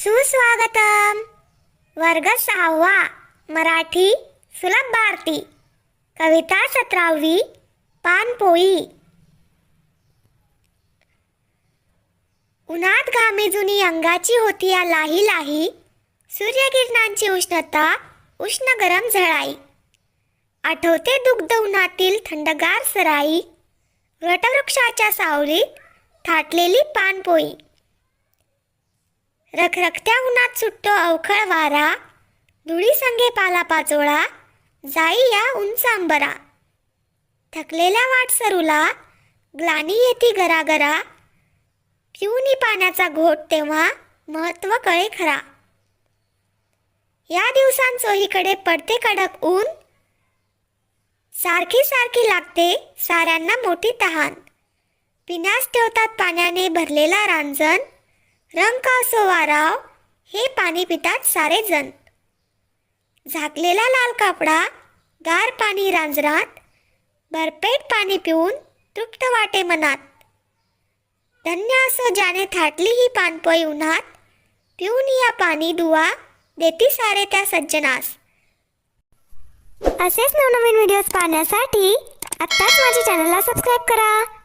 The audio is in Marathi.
सुस्वागतम. वर्ग सहावा मराठी सुलभ भारती. कविता सतरावी पानपोई. उन्हात घामी जुनी अंगाची होती या लाही लाही सूर्यकिरणांची उष्णता उष्ण गरम झळाई. आठवते दुग्ध उन्हातील थंडगार सराई वटवृक्षाच्या सावलीत थाटलेली पानपोई. रखरखत्या उन्हात सुटतो अवखळ वारा. धुळी संगे पाला पाचोळा जाई या उंच अंबरा. थकलेल्या वाटसरूला ग्लानी येती गरागरा पिऊनी पाण्याचा घोट तेव्हा महत्त्व कळे खरा. या दिवसांत चोहीकडे पडते कडक ऊन. सारखी सारखी लागते साऱ्यांना मोठी तहान. पिण्यास ठेवतात पाण्याने भरलेला रांजण. रंग असो वाराव हे पाणी पितात सारे जण झाकलेला लाल कापडा गार पाणी रांजरात भरपेट पाणी पिऊन तृप्त वाटे मनात. धन्य असो ज्याने थाटली ही पानपोई उन्हात पिऊन या पाणी दुवा देती सारे त्या सज्जनास. असेच नवनवीन व्हिडिओज पाहण्यासाठी आत्ताच माझ्या चॅनलला सबस्क्राईब करा.